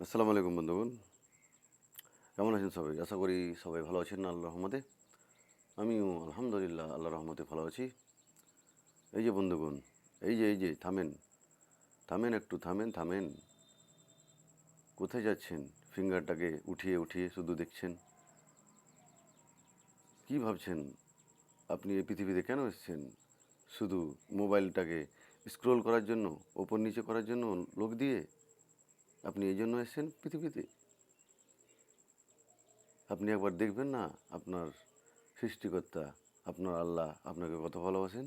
আসসালামু আলাইকুম বন্ধুগণ। কেমন আছেন সবাই? আশা করি সবাই ভালো আছেন আল্লাহ রহমতে। আমিও আলহামদুলিল্লাহ আল্লাহ রহমতে ভালো আছি। এই যে বন্ধুগণ, এই যে এই যে, থামেন। থামেন একটু, থামেন থামেন। কোথায় যাচ্ছেন? ফিঙ্গারটাকে উঠিয়ে উঠিয়ে শুধু দেখছেন। কি ভাবছেন? আপনি এই পৃথিবীতে কেন এসেছেন? শুধু মোবাইলটাকে স্ক্রোল করার জন্য, ওপর নিচে করার জন্য, লোক দিয়ে? আপনি এই জন্য এসেছেন পৃথিবীতে। আপনি একবার দেখবেন না আপনার সৃষ্টিকর্তা, আপনার আল্লাহ আপনাকে কত ভালোবাসেন?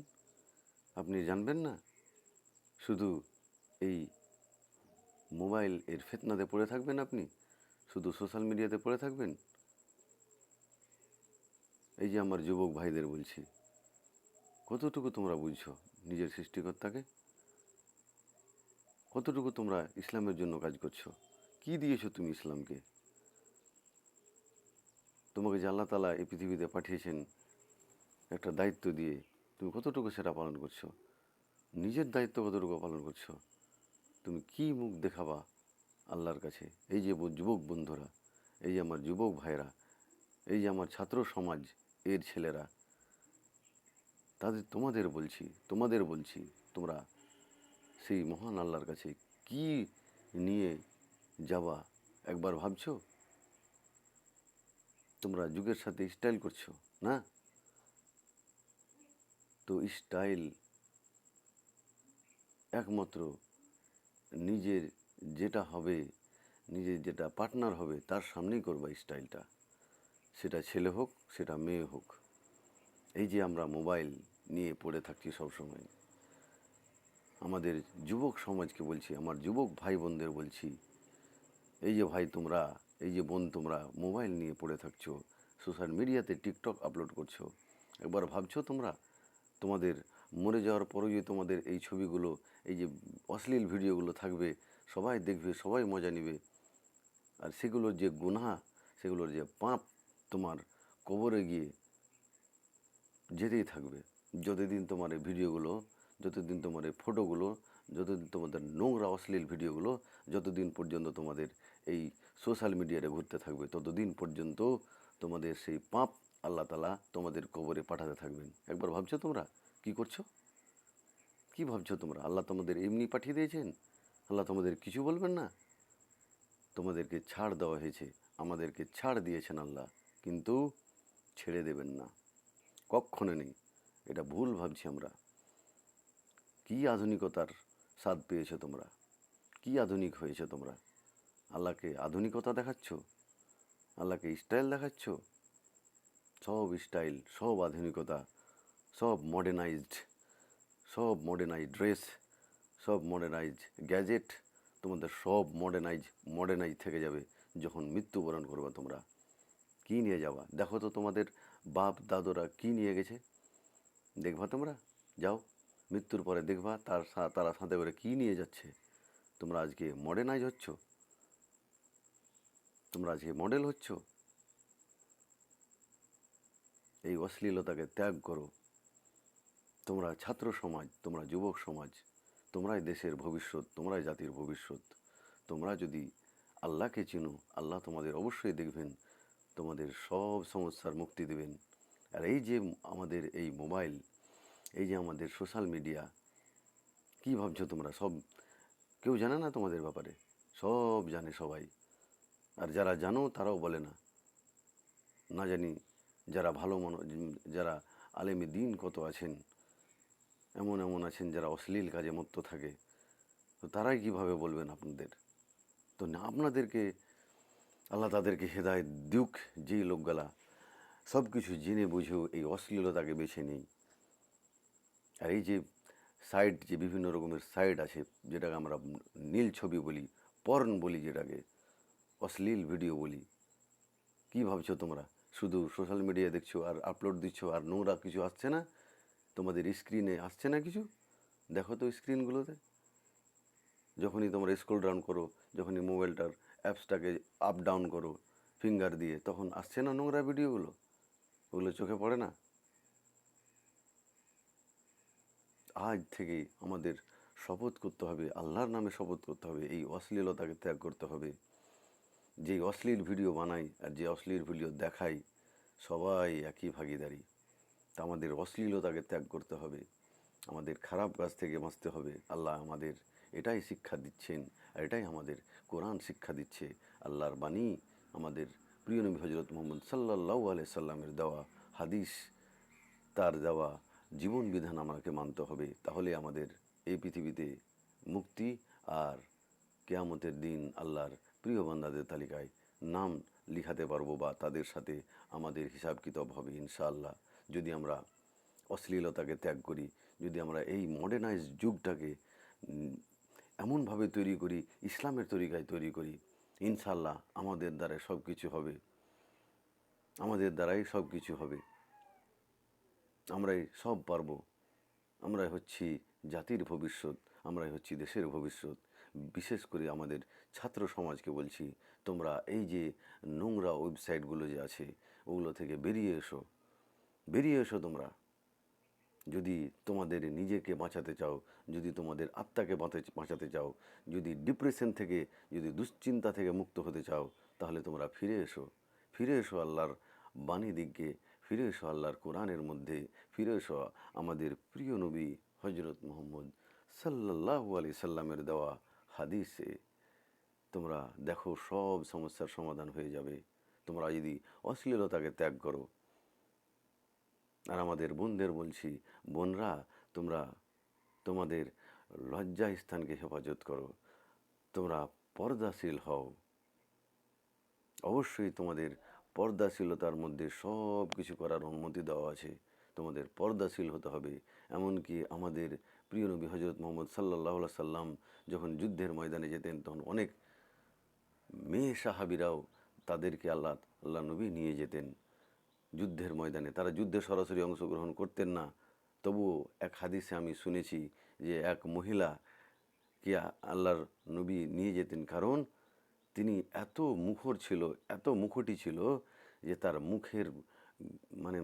আপনি জানবেন না? শুধু এই মোবাইল এর ফেতনাতে পড়ে থাকবেন আপনি? শুধু সোশ্যাল মিডিয়াতে পড়ে থাকবেন? এই যে আমার যুবক ভাইদের বলছি, কতটুকু তোমরা বুঝছ নিজের সৃষ্টিকর্তাকে? কতটুকু তোমরা ইসলামের জন্য কাজ করছ? কি দিয়েছ তুমি ইসলামকে? তোমাকে যে আল্লাহ তালা এই পৃথিবীতে পাঠিয়েছেন একটা দায়িত্ব দিয়ে তুমি কতটুকু সেটা পালন করছ? নিজের দায়িত্ব কতটুকু পালন করছ? তুমি কি মুখ দেখাবা আল্লাহর কাছে? এই যে যুবক বন্ধুরা, এই যে আমার যুবক ভাইরা এই যে আমার ছাত্র সমাজ, এর ছেলেরা, তাদের তোমাদের বলছি তোমাদের বলছি, তোমরা সেই মহান আল্লাহর কাছে কি নিয়ে যাবা একবার ভাবছ? তোমরা যুগের সাথে স্টাইল করছ, না? তো স্টাইল একমাত্র নিজের যেটা হবে, নিজের যেটা পার্টনার হবে, তার সামনেই করবা স্টাইলটা সেটা ছেলে হোক, সেটা মেয়ে হোক। এই যে আমরা মোবাইল নিয়ে পড়ে থাকছি সবসময়। আমাদের যুবক সমাজকে বলছি, আমার যুবক ভাই বোনদের বলছি, এই যে ভাই তোমরা, এই যে বোন তোমরা মোবাইল নিয়ে পড়ে থাকছো, সোশ্যাল মিডিয়াতে টিকটক আপলোড করছ, একবার ভাবছ তোমরা, তোমাদের মরে যাওয়ার পরেও যে তোমাদের এই ছবিগুলো, এই যে অশ্লীল ভিডিওগুলো থাকবে, সবাই দেখবে, সবাই মজা নেবে, আর সেগুলোর যে গুনাহা, সেগুলোর যে পাপ তোমার কবরে গিয়ে যেতেই থাকবে। যতদিন তোমার এই ভিডিওগুলো যতদিন তোমার এই ফটোগুলো যতদিন তোমাদের নোংরা, অশ্লীল ভিডিওগুলো, যতদিন পর্যন্ত তোমাদের এই সোশ্যাল মিডিয়াতে ঘুরতে থাকবে, ততদিন পর্যন্ত তোমাদের সেই পাপ আল্লাহ তালা তোমাদের কবরে পাঠাতে থাকবেন। একবার ভাবছ তোমরা? কি করছ? কি ভাবছ তোমরা? আল্লাহ তোমাদের এমনি পাঠিয়ে দিয়েছেন? আল্লাহ তোমাদের কিছু বলবেন না? তোমাদেরকে ছাড় দেওয়া হয়েছে, আমাদেরকে ছাড় দিয়েছেন আল্লাহ, কিন্তু ছেড়ে দেবেন না। কক্ষণে নেই। এটা ভুল ভাবছি আমরা। কি আধুনিকতার স্বাদ পেয়েছ তোমরা? কি আধুনিক হয়েছে তোমরা? আল্লাহকে আধুনিকতা দেখাচ্ছ? আল্লাহকে স্টাইল দেখাচ্ছ? সব স্টাইল, সব আধুনিকতা, সব মডার্নাইজড, সব মডার্নাইজ ড্রেস, সব মডার্নাইজ গ্যাজেট, তোমাদের সব মডার্নাইজ মডার্নাইজ থেকে যাবে যখন মৃত্যুবরণ করবে তোমরা। কি নিয়ে যাবা? দেখো তো তোমাদের বাপ দাদুরা কি নিয়ে গেছে? দেখবা তোমরা? যাও। মৃত্যুর পরে দেখবা তার তারা সাথে করে কি নিয়ে যাচ্ছে? তোমরা আজকে মডার্নাইজ হচ্ছ? তোমরা আজকে মডেল হচ্ছ? এই অশ্লীলতাকে ত্যাগ করো। তোমরা ছাত্র সমাজ, তোমরা যুবক সমাজ, তোমরাই দেশের ভবিষ্যৎ, তোমরাই জাতির ভবিষ্যৎ। তোমরা যদি আল্লাহকে চিনো, আল্লাহ তোমাদের অবশ্যই দেখবেন, তোমাদের সব সমস্যার মুক্তি দেবেন। আর এই যে আমাদের এই মোবাইল এই যে আমাদের সোশ্যাল মিডিয়া, কি ভাবছ তোমরা? সব, কেউ জানে না তোমাদের ব্যাপারে? সব জানে সবাই। আর যারা জানো, তারাও বলে না। না জানি যারা ভালো মন, যারা আলেমে দিন কত আছেন, এমন এমন আছেন যারা অশ্লীল কাজে মত্ত থাকে, তো তারাই কীভাবে বলবেন আপনাদের? তো না, আপনাদেরকে, আল্লাহ তাদেরকে হেদায়ত দিউক, যেই লোকগুলা সব কিছু জেনে বুঝেও এই অশ্লীলতাকে বেছে নেই। আর এই যে সাইট যে বিভিন্ন রকমের সাইট আছে, যেটাকে আমরা নীল ছবি বলি পর্ন বলি যেটাকে, অশ্লীল ভিডিও বলি, কি ভাবছ তোমরা? শুধু সোশ্যাল মিডিয়া দেখছ আর আপলোড দিচ্ছ আর নোংরা কিছু আসছে না? তোমাদের স্ক্রিনে আসছে না কিছু? দেখো তো স্ক্রিনগুলোতে যখনই তোমরা স্ক্রল ডাউন করো, যখনই মোবাইলটার অ্যাপসটাকে আপ ডাউন করো ফিঙ্গার দিয়ে, তখন আসছে না নোংরা ভিডিওগুলো ওগুলো চোখে পড়ে না? আজ থেকেই আমাদের শপথ করতে হবে, আল্লাহর নামে শপথ করতে হবে, এই অশ্লীলতাকে ত্যাগ করতে হবে। যে অশ্লীল ভিডিও বানাই আর যে অশ্লীল ভিডিও দেখাই, সবাই একই ভাগিদারি। তা আমাদের অশ্লীলতাকে ত্যাগ করতে হবে, আমাদের খারাপ কাজ থেকে বাঁচতে হবে। আল্লাহ আমাদের এটাই শিক্ষা দিচ্ছেন আর এটাই আমাদের কোরআন শিক্ষা দিচ্ছে। আল্লাহর বাণী আমাদের প্রিয় নবী হজরত মোহাম্মদ সাল্লাহ আলাই সাল্লামের দেওয়া হাদিস, তার দেওয়া জীবন বিধান আমাকে মানতে হবে, তাহলে আমাদের এই পৃথিবীতে মুক্তি আর কেয়ামতের দিন আল্লাহর প্রিয় বান্দাদের তালিকায় নাম লিখাতে পারব বা তাদের সাথে আমাদের হিসাব কিতাব হবে ইনশাআল্লাহ। যদি আমরা অশ্লীলতাকে ত্যাগ করি, যদি আমরা এই মডার্নাইজ যুগটাকে এমনভাবে তৈরি করি, ইসলামের তরিকায় তৈরি করি, ইনশাআল্লাহ আমাদের দ্বারাই সব কিছু হবে। আমাদের দ্বারাই সব কিছু হবে। আমরাই সব পারব। আমরাই হচ্ছি জাতির ভবিষ্যৎ, আমরাই হচ্ছি দেশের ভবিষ্যৎ। বিশেষ করে আমাদের ছাত্র সমাজকে বলছি, তোমরা এই যে নোংরা ওয়েবসাইটগুলো যে আছে, ওগুলো থেকে বেরিয়ে এসো। বেরিয়ে এসো তোমরা। যদি তোমাদের নিজেকে বাঁচাতে চাও, যদি তোমাদের আত্মাকে বাঁচাতে চাও, যদি ডিপ্রেশন থেকে, যদি দুশ্চিন্তা থেকে মুক্ত হতে চাও, তাহলে তোমরা ফিরে এসো। ফিরে এসো আল্লাহর বাণী দিককে ফিরে এসো আল্লাহর কোরআনের মধ্যে, ফিরে এসো আমাদের প্রিয় নবী হজরত মোহাম্মদ সাল্লাল্লাহু আলি সাল্লামের দেওয়া হাদিসে। তোমরা দেখো সব সমস্যার সমাধান হয়ে যাবে। তোমরা যদি অশ্লীলতাকে ত্যাগ করো। আর আমাদের বোনদের বলছি, বোনরা, তোমরা তোমাদের লজ্জা স্থানকে হেফাজত করো। তোমরা পর্দাশীল হও। অবশ্যই তোমাদের পর্দাশীলতার মধ্যে সব কিছু করার অনুমতি দেওয়া আছে। তোমাদের পর্দাশীল হতে হবে। এমনকি আমাদের প্রিয় নবী হজরত মোহাম্মদ সাল্লাহ সাল্লাম যখন যুদ্ধের ময়দানে যেতেন, তখন অনেক মেয়ে সাহাবিরাও তাদেরকে আল্লাহ আল্লাহ নবী নিয়ে যেতেন। যুদ্ধের ময়দানে তারা যুদ্ধে সরাসরি অংশগ্রহণ করতেন না। তবুও এক হাদিসে আমি শুনেছি যে এক মহিলা কে আল্লাহর নবী নিয়ে যেতেন। কারণ তিনি এত মুখর ছিল, এত মুখটি ছিল যে তার মুখের মানে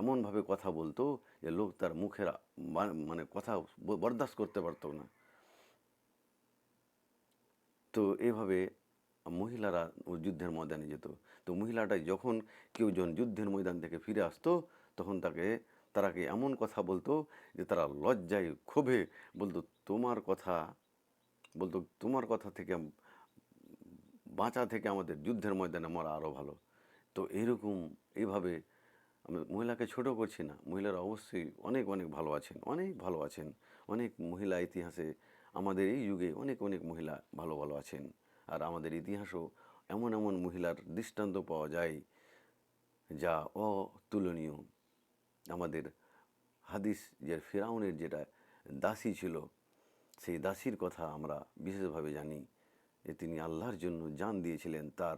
এমনভাবে কথা বলতো যে লোক তার মুখের মানে কথা বরদাস্ত করতে পারতো না। তো এভাবে মহিলারা যুদ্ধের ময়দানে যেত। তো মহিলাটা যখন কেউ যখন যুদ্ধের ময়দান থেকে ফিরে আসতো, তখন তাকে, তারাকে এমন কথা বলতো যে তারা লজ্জায় ক্ষোভে বলতো, তোমার কথা, বলতো, তোমার কথা থেকে বাঁচা থেকে আমাদের যুদ্ধের ময়দানে মরা আরও ভালো। তো এইরকম এইভাবে আমি মহিলাকে ছোট করছি না। মহিলারা অবশ্যই অনেক অনেক ভালো আছেন, অনেক ভালো আছেন। অনেক মহিলা ইতিহাসে আমাদের এই যুগে অনেক অনেক মহিলা ভালো ভালো আছেন। আর আমাদের ইতিহাসও এমন এমন মহিলার দৃষ্টান্ত পাওয়া যায় যা অতুলনীয়। আমাদের হাদিস যে ফেরাউনের যেটা দাসী ছিল, সেই দাসীর কথা আমরা বিশেষভাবে জানি। যে তিনি আল্লাহর জন্য জান দিয়েছিলেন, তার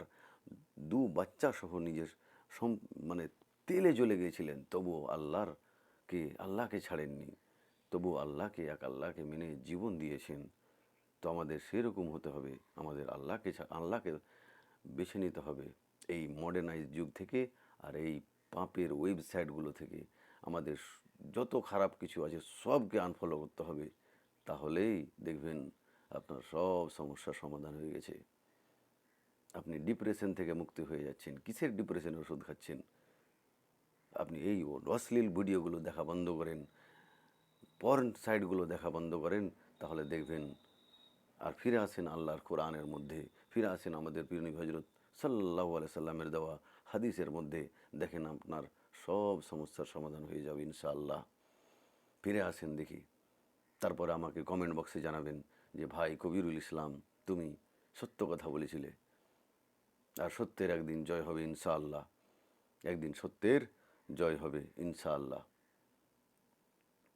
দু বাচ্চা সহ নিজের সম- মানে তেলে জ্বলে গিয়েছিলেন। তবুও আল্লাহর কে, আল্লাহকে ছাড়েননি। তবুও আল্লাহকে, এক আল্লাহকে মেনে জীবন দিয়েছেন। তো আমাদের সেরকম হতে হবে। আমাদের আল্লাহকে আল্লাহকে বেছে নিতে হবে। এই মডার্নাইজ যুগ থেকে আর এই পাপের ওয়েবসাইটগুলো থেকে আমাদের যত খারাপ কিছু আছে সবকে আনফলো করতে হবে। তাহলেই দেখবেন আপনার সব সমস্যার সমাধান হয়ে গেছে। আপনি ডিপ্রেশন থেকে মুক্তি হয়ে যাচ্ছেন। কিসের ডিপ্রেশনের ওষুধ খাচ্ছেন? আপনি এই অশ্লীল ভিডিওগুলো দেখা বন্ধ করেন পর্ন সাইটগুলো দেখা বন্ধ করেন, তাহলে দেখবেন আর ফিরে আসেন আল্লাহর কোরআনের মধ্যে, ফিরে আসেন আমাদের পীরনি হজরত সাল্লাহ সাল্লামের দেওয়া হাদিসের মধ্যে, দেখেন আপনার সব সমস্যার সমাধান হয়ে যাবে ইনশাআল্লাহ। ফিরে আসেন দেখি। তারপরে আমাকে কমেন্ট বক্সে জানাবেন। যে, ভাই কবিরুল ইসলাম, তুমি সত্য কথা বলেছিলে। আর সত্যের একদিন জয় হবে ইনশাআল্লাহ। একদিন সত্যের জয় হবে ইনশাআল্লাহ।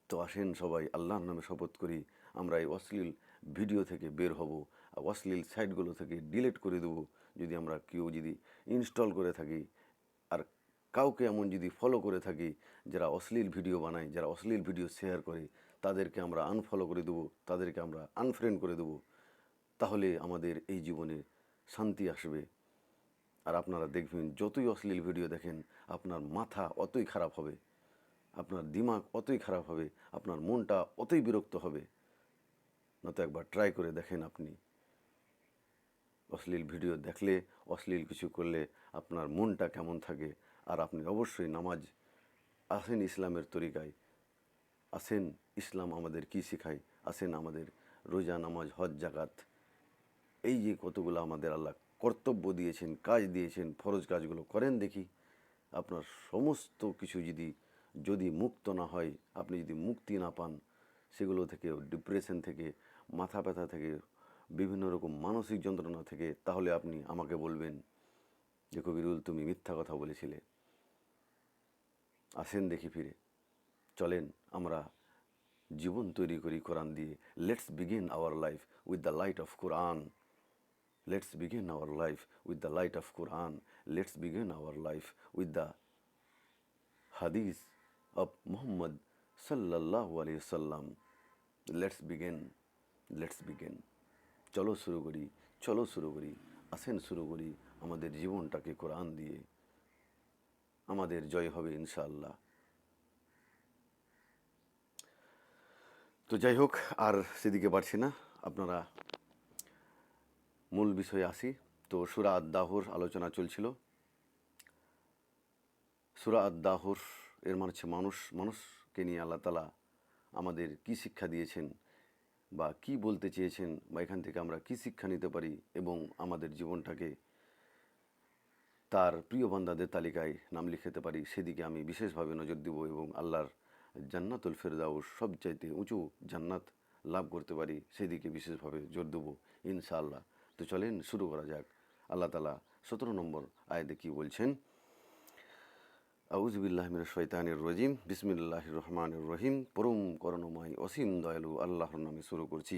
তো আসেন সবাই, আল্লাহর নামে শপথ করি, আমরা এই অশ্লীল ভিডিও থেকে বের হব, আর অশ্লীল সাইটগুলো থেকে ডিলিট করে দেবো। যদি আমরা কেউ যদি ইনস্টল করে থাকি, আর কাউকে এমন যদি ফলো করে থাকি, যারা অশ্লীল ভিডিও বানায়, যারা অশ্লীল ভিডিও শেয়ার করে তাদেরকে আমরা আনফলো করে দেবো, তাদেরকে আমরা আনফ্রেন্ড করে দেবো, তাহলে আমাদের এই জীবনে শান্তি আসবে। আর আপনারা দেখবেন, যতই অশ্লীল ভিডিও দেখেন, আপনার মাথা অতই খারাপ হবে, আপনার দিমাগ অতই খারাপ হবে, আপনার মনটা অতই বিরক্ত হবে। নয়তো একবার ট্রাই করে দেখেন আপনি। অশ্লীল ভিডিও দেখলে, অশ্লীল কিছু করলে আপনার মনটা কেমন থাকে, আর আপনি অবশ্যই নামাজ আসেন ইসলামের তরিকায়। আসেন ইসলাম আমাদের কি শেখায়? আসেন আমাদের রোজা নামাজ, হজ, জাকাত। এই যে কতগুলো আমাদের আল্লাহ কর্তব্য দিয়েছেন, কাজ দিয়েছেন, ফরজ কাজগুলো করেন দেখি। আপনার সমস্ত কিছু যদি যদি মুক্ত না হয়, আপনি যদি মুক্তি না পান, সেগুলো থেকে ডিপ্রেশন থেকে, মাথা ব্যথা থেকে, বিভিন্ন রকম মানসিক যন্ত্রণা থেকে, তাহলে আপনি আমাকে বলবেন যে কবিরুল তুমি মিথ্যা কথা বলেছিলে। আসেন দেখি ফিরে। চলেন, আমরা জীবন তৈরি করি কোরআন দিয়ে। Let's begin our life with the light of Quran let's begin our life with the light of Quran let's begin our life with the hadith of Muhammad সাল্লাহ আলিয়া সাল্লাম লেটস বিগিন লেটস বিগিন চলো শুরু করি, চলো শুরু করি, আসেন শুরু করি আমাদের জীবনটাকে কোরআন দিয়ে। আমাদের জয় হবে ইনশাআল্লাহ। তো যাই হোক, আর সেদিকে পারছি না। আপনারা মূল বিষয়ে আসি। তো সুরা আদাহর আলোচনা চলছিল। সুরা আদাহর এর মানে হচ্ছে মানুষ। মানুষকে নিয়ে আল্লাহ তালা আমাদের কি শিক্ষা দিয়েছেন বা কি বলতে চেয়েছেন বা এখান থেকে আমরা কি শিক্ষা নিতে পারি এবং আমাদের জীবনটাকে তার প্রিয় বান্দাদের তালিকায় নাম লিখাতে পারি, সেদিকে আমি বিশেষভাবে নজর দিব এবং আল্লাহর জান্নাতুল ফেরদাউস সবচাইতে উঁচু জান্নাত লাভ করতে পারি, সেদিকে বিশেষভাবে জোর দেবো ইনশাআল্লাহ। তো চলেন শুরু করা যাক। আল্লাহ তালা সতেরো নম্বর আয়াতে কি বলছেন? আউজবিল্লাহ মির শৈতানির রজিম। বিসমিল্লাহ রহমান রহিম। পরম করণময়, অসীম দয়ালু আল্লাহর নামে শুরু করছি।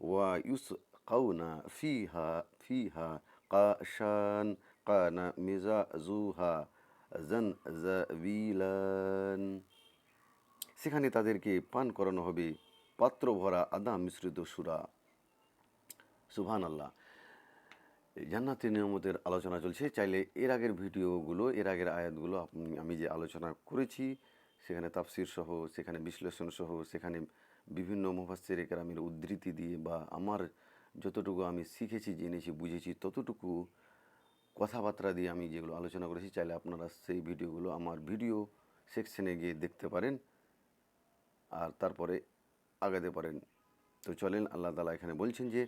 ওয়া ইউস কাউনা ফিহা ফিহা কাশান, কানা মিজা জুহা জন জাবিলান সেখানে তাদেরকে পান করানো হবে পাত্র ভরা আদা মিশ্রিত সুরা। সুবহান আল্লাহ এই জান্নাতের নিয়ামতের আলোচনা চলছে। চাইলে এর আগের ভিডিওগুলো, এর আগের আয়াতগুলো আপনি, আমি যে আলোচনা করেছি, সেখানে তাফসির সহ, সেখানে বিশ্লেষণ সহ, সেখানে বিভিন্ন মুফাসের কেরামের উদ্ধৃতি দিয়ে বা আমার যতটুকু আমি শিখেছি, জেনেছি, বুঝেছি, ততটুকু কথাবার্তা দিয়ে আমি যেগুলো আলোচনা করেছি, চাইলে আপনারা সেই ভিডিওগুলো আমার ভিডিও সেকশনে গিয়ে দেখতে পারেন। আর তারপরে আগাতে পারেন। তো চলেন আল্লাহ তালা এখানে বলছেন যে,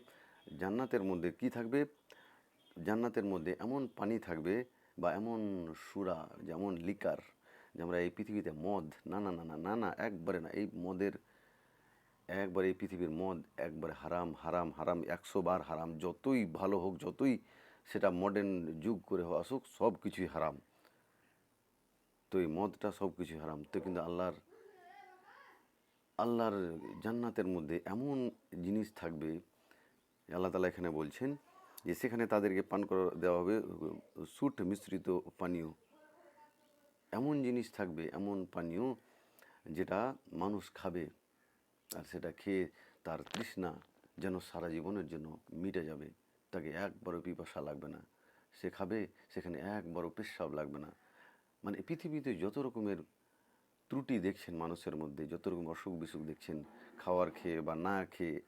জান্নাতের মধ্যে কি থাকবে? জান্নাতের মধ্যে এমন পানি থাকবে বা এমন সুরা যেমন লিকার, যে আমরা এই পৃথিবীতে মদ, না না না না না না, একবারে না, এই মদের, একবারে এই পৃথিবীর মদ একবারে হারাম হারাম হারাম, একশো বার হারাম, যতই ভালো হোক, যতই সেটা মডার্ন যুগ করে আসুক সব কিছুই হারাম। তো এই মদটা সব কিছুই হারাম। তো কিন্তু আল্লাহর আল্লাহর জান্নাতের মধ্যে এমন জিনিস থাকবে, আল্লাহ তালা এখানে বলছেন যে সেখানে তাদেরকে পান করা, দেওয়া হবে সুট মিশ্রিত পানীয়। এমন জিনিস থাকবে, এমন পানীয় যেটা মানুষ খাবে আর সেটা খেয়ে তার তৃষ্ণা যেন সারা জীবনের জন্য মিটে যাবে। তাকে একবারও পিপাসা লাগবে না। সে খাবে, সেখানে এক একবারও পেশাব লাগবে না। মানে পৃথিবীতে যত রকমের ত্রুটি দেখছেন মানুষের মধ্যে, যত রকম অসুখ বিসুখ দেখছেন, খাওয়ার খেয়ে বা না খেয়ে,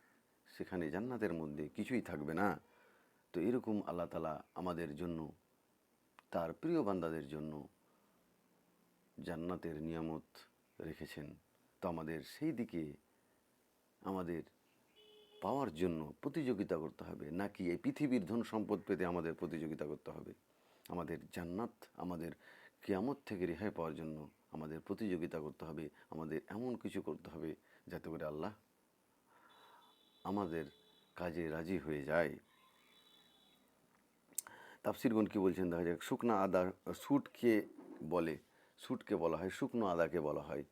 সেখানে জান্নাতের মধ্যে কিছুই থাকবে না। তো এরকম আল্লাহ তালা আমাদের জন্য, তার প্রিয় বান্দাদের জন্য জান্নাতের নিয়ামত রেখেছেন। তো আমাদের সেই দিকে আমাদের পাওয়ার জন্য প্রতিযোগিতা করতে হবে, নাকি এই পৃথিবীর ধন সম্পদ পেতে আমাদের প্রতিযোগিতা করতে হবে? আমাদের জান্নাত আমাদের কেয়ামত থেকে রেহাই পাওয়ার জন্য আমাদের প্রতিযোগিতা করতে হবে, আমাদের এমন কিছু করতে হবে যাতে করে আল্লাহ আমাদের কাজে রাজি হয়ে যায়। তাফসিরগণ কি বলছেন? দেখা যাক, শুকনা আদা সুটকে বলে? সুটকে বলা হয়, শুকনো আদাকে বলা হয়।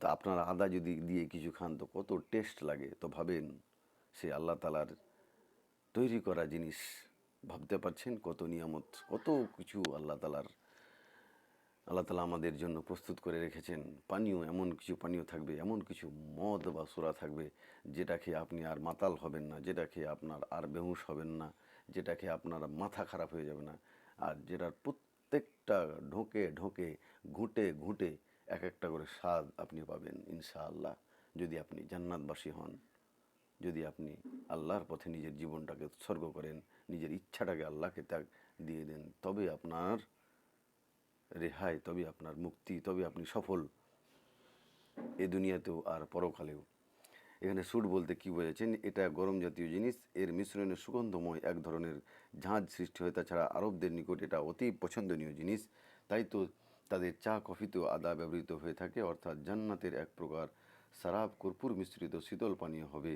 তা আপনারা আদা যদি দিয়ে কিছু খান তো কত টেস্ট লাগে, তো ভাবেন সে আল্লাহ তালার তৈরি করা জিনিস। ভাবতে পারছেন কত নিয়ামত, কত কিছু আল্লাহ তালার আল্লাহ তালা আমাদের জন্য প্রস্তুত করে রেখেছেন। পানীয়, এমন কিছু পানীয় থাকবে, এমন কিছু মদ বা সুরা থাকবে, যেটা খেয়ে আপনি আর মাতাল হবেন না, যেটা খেয়ে আপনার আর বেহুশ হবেন না, যেটা খেয়ে আপনার মাথা খারাপ হয়ে যাবে না, আর যেটার প্রত্যেকটা ঢোকে ঢোকে, ঘুঁটে ঘুঁটে এক একটা করে স্বাদ আপনি পাবেন, ইনশাআল্লাহ। যদি আপনি জান্নাতবাসী হন, যদি আপনি আল্লাহর পথে নিজের জীবনটাকে উৎসর্গ করেন, নিজের ইচ্ছাটাকে আল্লাহকে ত্যাগ দিয়ে দেন, তবে আপনার রেহাই তবে আপনার মুক্তি তবে আপনি সফল। এ দুনিয়াতেও আর পরকালেও। এখানে সুট বলতে কি বোঝাচ্ছেন? এটা গরম জাতীয় জিনিস, এর মিশ্রণে সুগন্ধময় এক ধরনের ঝাঁজ সৃষ্টি হয়। তাছাড়া আরবদের নিকট এটা অতি পছন্দনীয় জিনিস। তাই তো তাদের চা কফিতেও আদা ব্যবহৃত হয়ে থাকে, অর্থাৎ জান্নাতের এক প্রকার সারাব কর্পূর মিশ্রিত শীতল পানীয় হবে,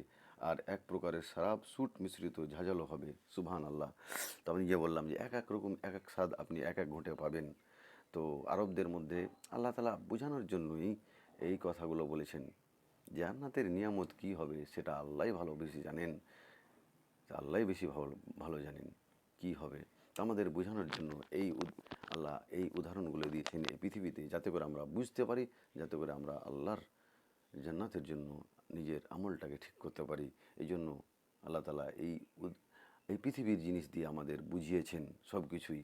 আর এক প্রকারের সারাব সুট মিশ্রিত ঝাঁঝালো হবে। সুবহান আল্লাহ তো আমি যে বললাম যে এক এক রকম, এক এক স্বাদ আপনি এক এক ঘন্টে পাবেন। তো আরবদের মধ্যে আল্লাহ তালা বোঝানোর জন্যই এই কথাগুলো বলেছেন। জান্নাতের নিয়ামত কি হবে সেটা আল্লাহ ভালো, বেশি জানেন। আল্লাহ বেশি ভালো ভালো জানেন কি হবে। আমাদের বোঝানোর জন্য এই আল্লাহ এই উদাহরণগুলো দিয়েছেন এই পৃথিবীতে যাতে করে আমরা বুঝতে পারি, যাতে করে আমরা আল্লাহর জান্নাতের জন্য নিজের আমলটাকে ঠিক করতে পারি। এই জন্য আল্লাহ তালা এই এই পৃথিবীর জিনিস দিয়ে আমাদের বুঝিয়েছেন সব কিছুই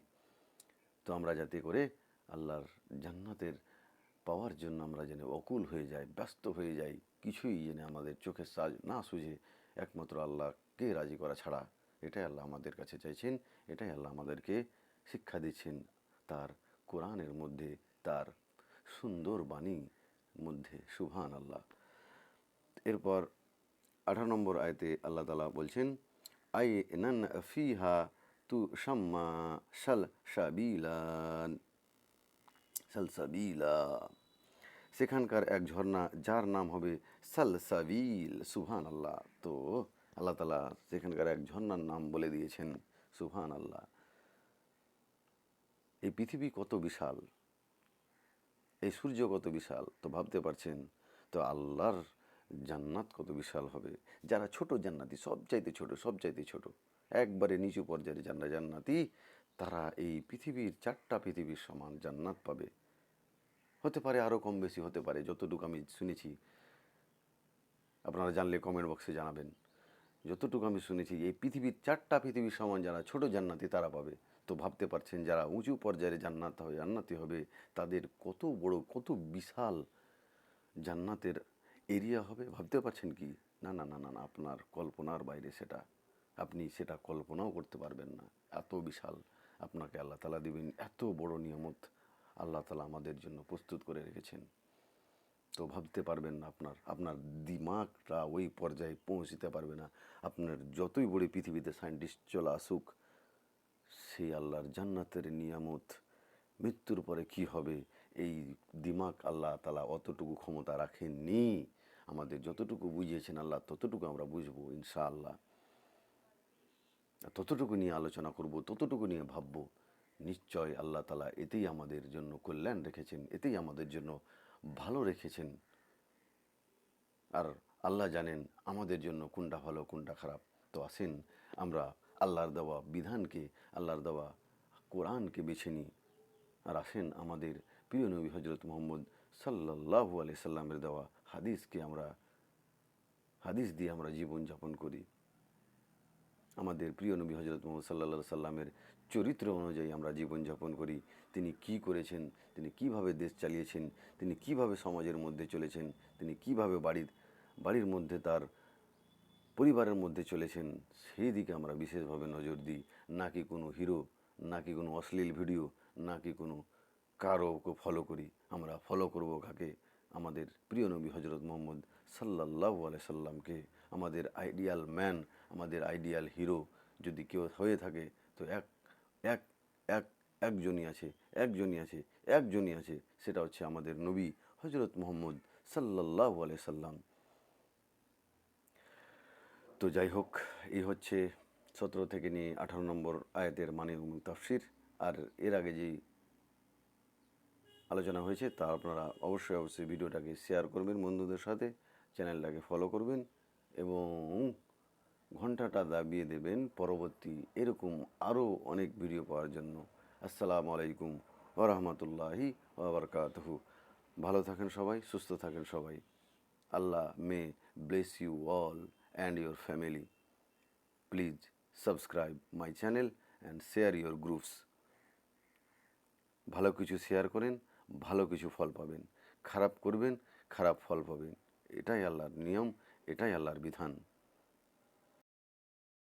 তো আমরা যাতে করে আল্লাহর জান্নাতের পাওয়ার জন্য আমরা যেন অকুল হয়ে যাই, ব্যস্ত হয়ে যাই, কিছুই যেন আমাদের চোখের সাজ না সুঝে, একমাত্র আল্লাহকে রাজি করা ছাড়া। এটাই আল্লাহ আমাদের কাছে চাইছেন, এটাই আল্লাহ আমাদেরকে শিক্ষা দিচ্ছেন। তার কোরআনের মধ্যে, তার সুন্দর বাণী মধ্যে সুবহান আল্লাহ এরপর আঠারো নম্বর আয়তে আল্লাহ তালা বলছেন আই নান ফিহা তু শাম্মা শাল সাবিলান সালসাবিলা। সেখানকার এক ঝর্ণা, যার নাম হবে সালসাবিল সুবহান আল্লাহ তো আল্লাহ তালা সেখানকার এক ঝর্ণার নাম বলে দিয়েছেন সুবহান আল্লাহ এই পৃথিবী কত বিশাল? এই সূর্য কত বিশাল? তো ভাবতে পারছেন? তো আল্লাহর জান্নাত কত বিশাল হবে? যারা ছোট জান্নাতি সব চাইতে ছোট সব চাইতে ছোট, একবারে নিচু পর্যায়ের জান্না জান্নাতি তারা এই পৃথিবীর চারটা পৃথিবীর সমান জান্নাত পাবে। হতে পারে আরও কম বেশি হতে পারে, যতটুকু আমি শুনেছি। আপনারা জানলে কমেন্ট বক্সে জানাবেন। যতটুকু আমি শুনেছি, এই পৃথিবীর চারটা পৃথিবীর সমান যারা ছোট জান্নাতি তারা পাবে। তো ভাবতে পারছেন, যারা উঁচু পর্যায়ে জান্নাত হবে, জান্নাতি হবে, তাদের কত বড়, কত বিশাল জান্নাতের এরিয়া হবে? ভাবতে পারছেন কি? না না না না না, আপনার কল্পনার বাইরে সেটা। আপনি সেটা কল্পনাও করতে পারবেন না। এত বিশাল। আপনাকে আল্লাহ তালা দিবেন। এত বড় নিয়ামত আল্লাহ তালা আমাদের জন্য প্রস্তুত করে রেখেছেন। তো ভাবতে পারবেন না আপনার আপনার দিমাগটা ওই পর্যায়ে পৌঁছতে পারবে না। আপনার যতই বড় পৃথিবীতে সায়েন্টিস্ট চলে আসুক, সেই আল্লাহর জান্নাতের নিয়ামত মৃত্যুর পরে কি হবে, এই দিমাগ আল্লাহ তালা অতটুকু ক্ষমতা রাখেননি। আমাদের যতটুকু বুঝিয়েছেন আল্লাহ, ততটুকু আমরা বুঝব ইনশাআল্লাহ। ততটুকু নিয়ে আলোচনা করব, ততটুকু নিয়ে ভাবব। নিশ্চয় আল্লাহ তালা এতেই আমাদের জন্য কল্যাণ রেখেছেন, এতেই আমাদের জন্য ভালো রেখেছেন। আর আল্লাহ জানেন আমাদের জন্য কোনটা ভালো, কোনটা খারাপ। তো আসেন আমরা আল্লাহর দেওয়া বিধানকে, আল্লাহর দেওয়া কোরআনকে বেছে নিই। আর আসেন আমাদের প্রিয় নবী হজরত মোহাম্মদ সাল্লাহু আলি সাল্লামের দেওয়া হাদিসকে আমরা, হাদিস দিয়ে আমরা জীবনযাপন করি। আমাদের প্রিয় নবী হজরত মোহাম্মদ সাল্লা সাল্লামের চরিত্র অনুযায়ী আমরা জীবনযাপন করি। তিনি কি করেছেন? তিনি কীভাবে দেশ চালিয়েছেন? তিনি কীভাবে সমাজের মধ্যে চলেছেন? তিনি কীভাবে বাড়ির বাড়ির মধ্যে তার পরিবারের মধ্যে চলেছেন? সেই দিকে আমরা বিশেষভাবে নজর দিই। নাকি কোনো হিরো নাকি কোনো অশ্লীল ভিডিও নাকি কোনো কারোকে ফলো করি। আমরা ফলো করব কাকে? আমাদের প্রিয় নবী হজরত মোহাম্মদ সাল্লাহু আলাই সাল্লামকে। আমাদের আইডিয়াল ম্যান আমাদের আইডিয়াল হিরো যদি কেউ হয়ে থাকে, তো এক এক এক, একজনই আছে একজনই আছে একজনই আছে, সেটা হচ্ছে আমাদের নবী হজরত মোহাম্মদ সাল্লাহু আলাই সাল্লাম। তো যাই হোক, এই হচ্ছে সতেরো থেকে নিয়ে আঠারো নম্বর আয়াতের মানে এবং তাফসির। আর এর আগে যেই আলোচনা হয়েছে, তা আপনারা অবশ্যই অবশ্যই ভিডিওটাকে শেয়ার করবেন বন্ধুদের সাথে চ্যানেলটাকে ফলো করবেন। এবং ঘন্টাটা দাবিয়ে দেবেন পরবর্তী এরকম আরও অনেক ভিডিও পাওয়ার জন্য। আসসালামু আলাইকুম ওরহমতুল্লাহি ওবরকাতহু ভালো থাকেন সবাই, সুস্থ থাকেন সবাই। Allah may bless you all and your family. Please subscribe my channel and share your groups. ভালো কিছু শেয়ার করেন, ভালো কিছু ফল পাবেন। খারাপ করবেন, খারাপ ফল পাবেন। এটাই আল্লাহর নিয়ম। এটাই আল্লাহর বিধান।